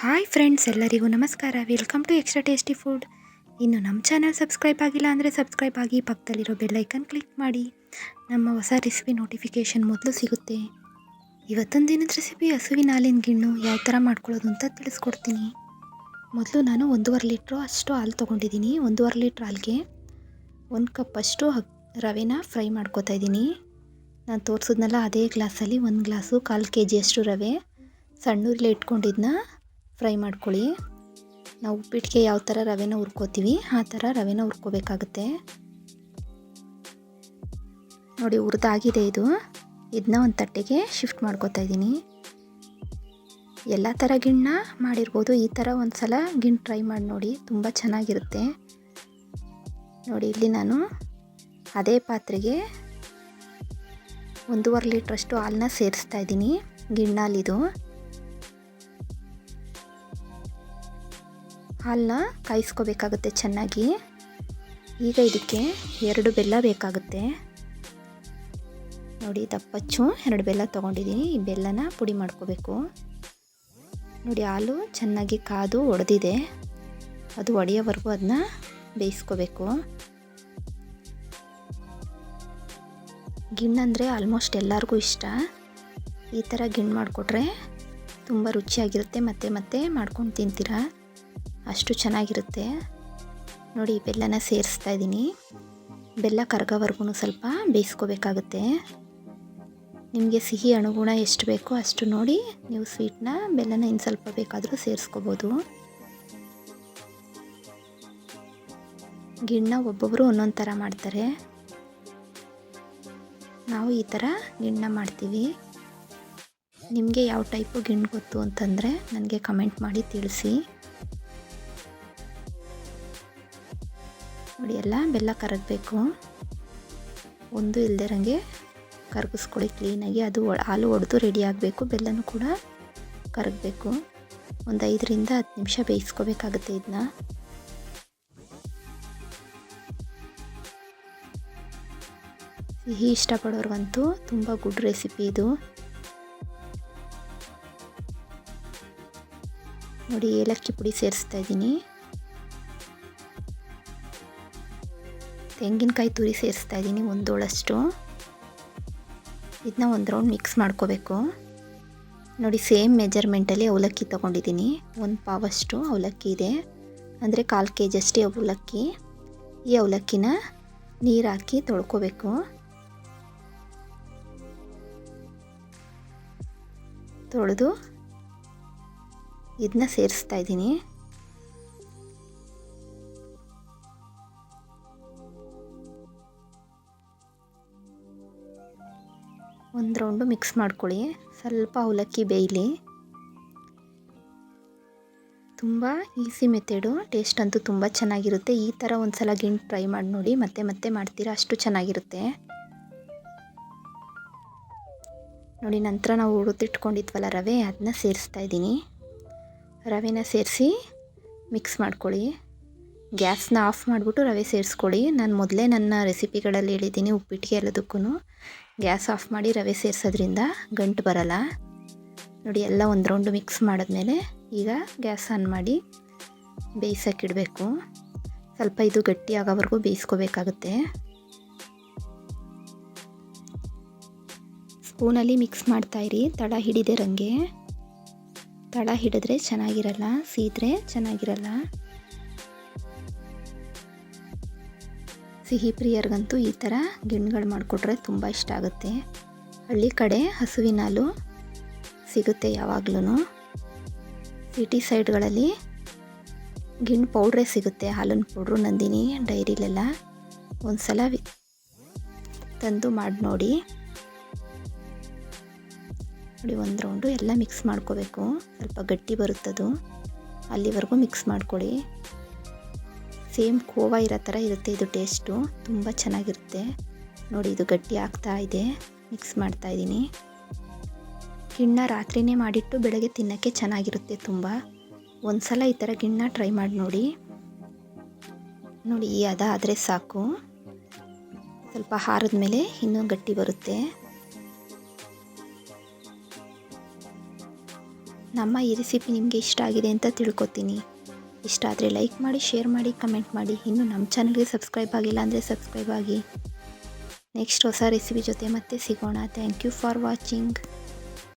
Hi friends, ಎಲ್ಲರಿಗೂ ನಮಸ್ಕಾರ. Welcome to extra tasty food ಇನ್ನು ನಮ್ಮ ಚಾನಲ್ ಸಬ್ಸ್ಕ್ರೈಬ್ ಆಗಿಲ್ಲ ಅಂದರೆ ಸಬ್ಸ್ಕ್ರೈಬ್ ಆಗಿ, ಪಕ್ಕದಲ್ಲಿರೋ ಬೆಲ್ಲೈಕನ್ ಕ್ಲಿಕ್ ಮಾಡಿ. ನಮ್ಮ ಹೊಸ ರೆಸಿಪಿ ನೋಟಿಫಿಕೇಷನ್ ಮೊದಲು ಸಿಗುತ್ತೆ. ಇವತ್ತೊಂದು ದಿನದ ರೆಸಿಪಿ ಹಸುವಿನ ಹಾಲಿನ ಗಿಣ್ಣು, ಯಾವ ಥರ ಮಾಡ್ಕೊಳ್ಳೋದು ಅಂತ ತಿಳಿಸ್ಕೊಡ್ತೀನಿ. ಮೊದಲು ನಾನು ಒಂದೂವರೆ ಲೀಟ್ರು ಅಷ್ಟು ಹಾಲು ತೊಗೊಂಡಿದ್ದೀನಿ. ಒಂದೂವರೆ ಲೀಟ್ರ್ ಹಾಲಿಗೆ ಒಂದು ಕಪ್ ಅಷ್ಟು ರವೆನ ಫ್ರೈ ಮಾಡ್ಕೊತಾ ಇದ್ದೀನಿ. ನಾನು ತೋರಿಸಿದ್ನಲ್ಲ ಅದೇ ಗ್ಲಾಸಲ್ಲಿ ಒಂದು ಗ್ಲಾಸು ಕಾಲು ಕೆ ಜಿಯಷ್ಟು ರವೆ ಸಣ್ಣೂರಲ್ಲಿ ಇಟ್ಕೊಂಡಿದ್ದನ್ನ ಫ್ರೈ ಮಾಡ್ಕೊಳ್ಳಿ. ನಾವು ಉಪ್ಪಿಟ್ಟಿಗೆ ಯಾವ ಥರ ರವೆನ ಹುರ್ಕೋತೀವಿ, ಆ ಥರ ರವೆನ ಹುರ್ಕೋಬೇಕಾಗುತ್ತೆ. ನೋಡಿ ಹುರಿದಾಗಿದೆ ಇದು. ಇದನ್ನ ಒಂದು ತಟ್ಟೆಗೆ ಶಿಫ್ಟ್ ಮಾಡ್ಕೋತಾ ಇದ್ದೀನಿ. ಎಲ್ಲ ಥರ ಗಿಣ್ಣ ಮಾಡಿರ್ಬೋದು. ಈ ಥರ ಒಂದು ಸಲ ಗಿಣ್ಣು ಟ್ರೈ ಮಾಡಿ ನೋಡಿ. ತುಂಬ ಚೆನ್ನಾಗಿರುತ್ತೆ. ನೋಡಿ ಇಲ್ಲಿ ನಾನು ಅದೇ ಪಾತ್ರೆಗೆ ಒಂದೂವರೆ ಲೀಟ್ರಷ್ಟು ಹಾಲನ್ನ ಸೇರಿಸ್ತಾ ಇದ್ದೀನಿ. ಗಿಣ್ಣಾಲಿದು ಹಾಲನ್ನ ಕಾಯಿಸ್ಕೋಬೇಕಾಗುತ್ತೆ ಚೆನ್ನಾಗಿ. ಈಗ ಇದಕ್ಕೆ ಎರಡು ಬೆಲ್ಲ ಬೇಕಾಗುತ್ತೆ. ನೋಡಿ ದಪ್ಪಚ್ಚು ಎರಡು ಬೆಲ್ಲ ತೊಗೊಂಡಿದ್ದೀನಿ. ಈ ಬೆಲ್ಲನ ಪುಡಿ ಮಾಡ್ಕೋಬೇಕು. ನೋಡಿ, ಹಾಲು ಚೆನ್ನಾಗಿ ಕಾದು ಒಡೆದಿದೆ. ಅದು ಒಡೆಯೋವರೆಗೂ ಅದನ್ನ ಬೇಯಿಸ್ಕೋಬೇಕು. ಗಿಣ್ಣಂದರೆ ಆಲ್ಮೋಸ್ಟ್ ಎಲ್ಲರಿಗೂ ಇಷ್ಟ. ಈ ಥರ ಗಿಣ್ಣು ಮಾಡಿಕೊಟ್ರೆ ತುಂಬ ರುಚಿಯಾಗಿರುತ್ತೆ. ಮತ್ತೆ ಮತ್ತೆ ಮಾಡ್ಕೊಂಡು ತಿಂತೀರಾ? ಅಷ್ಟು ಚೆನ್ನಾಗಿರುತ್ತೆ. ನೋಡಿ, ಬೆಲ್ಲನ ಸೇರಿಸ್ತಾ ಇದ್ದೀನಿ. ಬೆಲ್ಲ ಕರಗೋವರೆಗೂ ಸ್ವಲ್ಪ ಬೇಯಿಸ್ಕೋಬೇಕಾಗುತ್ತೆ. ನಿಮಗೆ ಸಿಹಿ ಅನುಗುಣ ಎಷ್ಟು ಬೇಕೋ ಅಷ್ಟು ನೋಡಿ, ನೀವು ಸ್ವೀಟ್ನ ಬೆಲ್ಲನ ಇನ್ನು ಸ್ವಲ್ಪ ಬೇಕಾದರೂ ಸೇರಿಸ್ಕೋಬೋದು. ಗಿಣ್ಣ ಒಬ್ಬೊಬ್ಬರು ಒಂದೊಂದು ಥರ ಮಾಡ್ತಾರೆ. ನಾವು ಈ ಥರ ಗಿಣ್ಣ ಮಾಡ್ತೀವಿ. ನಿಮಗೆ ಯಾವ ಟೈಪು ಗಿಣ್ಣು ಗೊತ್ತು ಅಂತಂದರೆ ನನಗೆ ಕಮೆಂಟ್ ಮಾಡಿ ತಿಳಿಸಿ. ನೋಡಿ, ಎಲ್ಲ ಬೆಲ್ಲ ಕರಗಬೇಕು. ಒಂದು ಇಲ್ದಿರಂಗೆ ಕರಗಿಸ್ಕೊಳ್ಳಿ ಕ್ಲೀನಾಗಿ. ಅದು ಹಾಲು ಒಡೆದು ರೆಡಿ ಆಗಬೇಕು. ಬೆಲ್ಲನೂ ಕೂಡ ಕರಗಬೇಕು. ಒಂದು ಐದರಿಂದ ಹತ್ತು ನಿಮಿಷ ಬೇಯಿಸ್ಕೋಬೇಕಾಗುತ್ತೆ ಇದನ್ನ ಸಿಹಿ ಇಷ್ಟಪಡೋರ್ಗಂತೂ ತುಂಬ ಗುಡ್ ರೆಸಿಪಿ ಇದು. ನೋಡಿ, ಏಲಕ್ಕಿ ಪುಡಿ ಸೇರಿಸ್ತಾ ಇದ್ದೀನಿ. ತೆಂಗಿನಕಾಯಿ ತುರಿ ಸೇರಿಸ್ತಾ ಇದ್ದೀನಿ ಒಂದೋಳಷ್ಟು. ಇದನ್ನ ಒಂದು ರೌಂಡ್ ಮಿಕ್ಸ್ ಮಾಡ್ಕೋಬೇಕು. ನೋಡಿ ಸೇಮ್ ಮೆಜರ್ಮೆಂಟಲ್ಲಿ ಅವಲಕ್ಕಿ ತೊಗೊಂಡಿದ್ದೀನಿ. ಒಂದು ಪಾವಷ್ಟು ಅವಲಕ್ಕಿ ಇದೆ. ಅಂದರೆ ಕಾಲು ಕೆ ಜಿಯಷ್ಟೇ ಅವಲಕ್ಕಿ. ಈ ಅವಲಕ್ಕಿನ ನೀರು ಹಾಕಿ ತೊಳ್ಕೊಬೇಕು. ತೊಳೆದು ಇದನ್ನ ಸೇರಿಸ್ತಾ ಇದ್ದೀನಿ. ಒಂದು ರೌಂಡು ಮಿಕ್ಸ್ ಮಾಡ್ಕೊಳ್ಳಿ. ಸ್ವಲ್ಪ ಅವಲಕ್ಕಿ ಬೇಯಲಿ. ತುಂಬ ಈಸಿ ಮೆಥೆಡು. ಟೇಸ್ಟ್ ಅಂತೂ ತುಂಬ ಚೆನ್ನಾಗಿರುತ್ತೆ. ಈ ಥರ ಒಂದು ಸಲ ಗಿಂಟ್ ಟ್ರೈ ಮಾಡಿ ನೋಡಿ. ಮತ್ತೆ ಮತ್ತೆ ಮಾಡ್ತೀರಾ, ಅಷ್ಟು ಚೆನ್ನಾಗಿರುತ್ತೆ. ನೋಡಿ, ನಂತರ ನಾವು ಹುರಿದಿಟ್ಕೊಂಡಿದ್ವಲ್ಲ ರವೆ ಅದನ್ನ ಸೇರಿಸ್ತಾ ಇದ್ದೀನಿ. ರವೆನ ಸೇರಿಸಿ ಮಿಕ್ಸ್ ಮಾಡ್ಕೊಳ್ಳಿ. ಗ್ಯಾಸ್ನ ಆಫ್ ಮಾಡಿಬಿಟ್ಟು ರವೆ ಸೇರಿಸ್ಕೊಳ್ಳಿ. ನಾನು ಮೊದಲೇ ನನ್ನ ರೆಸಿಪಿಗಳಲ್ಲಿ ಹೇಳಿದ್ದೀನಿ ಉಪ್ಪಿಟ್ಟಿಗೆ ಎಲ್ಲದಕ್ಕೂ ಗ್ಯಾಸ್ ಆಫ್ ಮಾಡಿ ರವೆ ಸೇರಿಸೋದ್ರಿಂದ ಗಂಟು ಬರಲ್ಲ. ನೋಡಿ, ಎಲ್ಲ ಒಂದು ರೌಂಡು ಮಿಕ್ಸ್ ಮಾಡಿದ್ಮೇಲೆ ಈಗ ಗ್ಯಾಸ್ ಆನ್ ಮಾಡಿ ಬೇಯಿಸೋಕ್ಕಿಡಬೇಕು ಸ್ವಲ್ಪ ಇದು ಗಟ್ಟಿ ಆಗೋವರೆಗೂ ಬೇಯಿಸ್ಕೋಬೇಕಾಗುತ್ತೆ. ಸ್ಪೂನಲ್ಲಿ ಮಿಕ್ಸ್ ಮಾಡ್ತಾಯಿರಿ ತಳ ಹಿಡಿದೆ ರಂಗೆ. ತಳ ಹಿಡಿದ್ರೆ ಚೆನ್ನಾಗಿರಲ್ಲ, ಸೀದ್ರೆ ಚೆನ್ನಾಗಿರಲ್ಲ. ಸಿಹಿ ಪ್ರಿಯರಿಗಂತೂ ಈ ಥರ ಗಿಣ್ಣುಗಳು ಮಾಡಿಕೊಟ್ರೆ ತುಂಬ ಇಷ್ಟ ಆಗುತ್ತೆ. ಹಳ್ಳಿ ಕಡೆ ಹಸುವಿನ ಹಾಲು ಸಿಗುತ್ತೆ ಯಾವಾಗ್ಲೂ ಸಿಟಿ ಸೈಡ್ಗಳಲ್ಲಿ ಗಿಣ್ಣು ಪೌಡ್ರೇ ಸಿಗುತ್ತೆ, ಹಾಲಿನ ಪೌಡ್ರು ನಂದಿನಿ ಡೈರಿಲೆಲ್ಲ. ಒಂದು ಸಲ ತಂದು ಮಾಡಿ ನೋಡಿ. ನೋಡಿ, ಒಂದು ರೌಂಡು ಎಲ್ಲ ಮಿಕ್ಸ್ ಮಾಡ್ಕೋಬೇಕು. ಸ್ವಲ್ಪ ಗಟ್ಟಿ ಬರುತ್ತದು. ಅಲ್ಲಿವರೆಗೂ ಮಿಕ್ಸ್ ಮಾಡ್ಕೊಳ್ಳಿ ಸೇಮ್ ಕೋವಾ ಇರೋ ಥರ ಇರುತ್ತೆ ಇದು ಟೇಸ್ಟು. ತುಂಬ ಚೆನ್ನಾಗಿರುತ್ತೆ. ನೋಡಿ, ಇದು ಗಟ್ಟಿ ಆಗ್ತಾ ಇದೆ. ಮಿಕ್ಸ್ ಮಾಡ್ತಾ ಇದ್ದೀನಿ. ಗಿಣ್ಣ ರಾತ್ರಿನೇ ಮಾಡಿಟ್ಟು ಬೆಳಗ್ಗೆ ತಿನ್ನೋಕ್ಕೆ ಚೆನ್ನಾಗಿರುತ್ತೆ ತುಂಬ. ಒಂದು ಸಲ ಈ ಥರ ಗಿಣ್ಣ ಟ್ರೈ ಮಾಡಿ ನೋಡಿ. ನೋಡಿ, ಈ ಅದ ಆದರೆ ಸಾಕು. ಸ್ವಲ್ಪ ಹಾರದ ಮೇಲೆ ಇನ್ನೂ ಗಟ್ಟಿ ಬರುತ್ತೆ. ನಮ್ಮ ಈ ರೆಸಿಪಿ ನಿಮಗೆ ಇಷ್ಟ ಆಗಿದೆ ಅಂತ ತಿಳ್ಕೊತೀನಿ. ಇಷ್ಟ ಆದರೆ ಲೈಕ್ ಮಾಡಿ ಶೇರ್ ಮಾಡಿ ಕಮೆಂಟ್ ಮಾಡಿ. ಇನ್ನು ನಮ್ಮ ಚಾನಲ್ಗೆ ಸಬ್ಸ್ಕ್ರೈಬ್ ಆಗಿಲ್ಲ ಅಂದರೆ ಸಬ್ಸ್ಕ್ರೈಬ್ ಆಗಿ. ನೆಕ್ಸ್ಟ್ ಹೊಸ ರೆಸಿಪಿ ಜೊತೆ ಮತ್ತೆ ಸಿಗೋಣ. Thank you for watching